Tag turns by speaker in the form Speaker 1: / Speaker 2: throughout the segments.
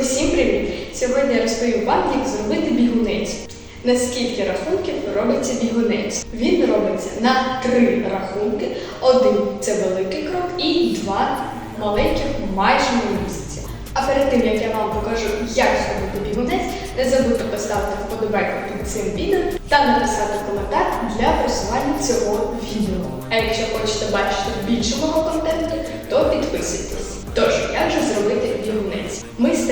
Speaker 1: Усім привіт! Сьогодні я розповім вам, як зробити бігунець. На скільки рахунків робиться бігунець? Він робиться на три рахунки. Один це великий крок і два маленьких майже на місяці. А перед тим як я вам покажу, як зробити бігунець, не забудьте поставити вподобайку під цим відео та написати коментар для просування цього відео. А якщо хочете бачити більше мого контенту, то підписуйтесь. Тож, як же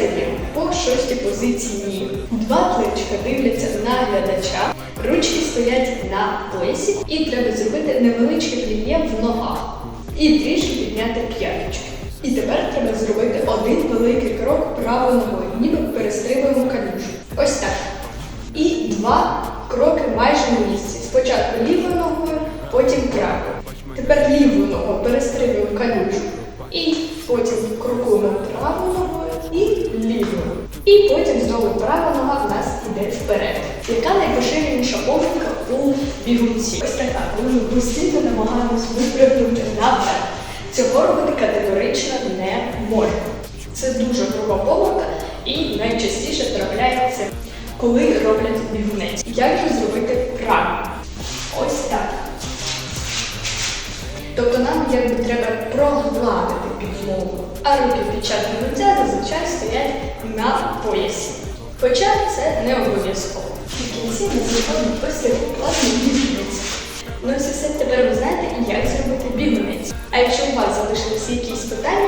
Speaker 1: стаємо по шостій позиції. Два плечка дивляться на глядача, ручки стоять на поясі, і треба зробити невеличке пліє в ногах. І трішки підняти п'яточки. І тепер треба зробити один великий крок правою ногою, ніби перестрибуємо калюжу. Ось так. І два кроки майже на місці. Спочатку лівою ногою, потім правою. Тепер лівою ногою перестрибуємо калюжу. І І потім знову права нога в нас іде вперед. Яка найпоширеніша помилка у бігунці? Ось така, коли ми постійно намагаємось випрямити наверх. Цього робити категорично не можна. Це дуже груба помилка і найчастіше трапляється, коли роблять бігунець. Як же зробити правильно? Ось так. Тобто нам якби треба прогладити підлогу, а руки під час бігунця зазвичай стоять на поясі. Хоча це не обов'язково. В кінці ми зробимо ось такий класний бігунець. Ну ось і все тепер ви знаєте, як зробити бігунець. А якщо у вас залишилися якісь питання,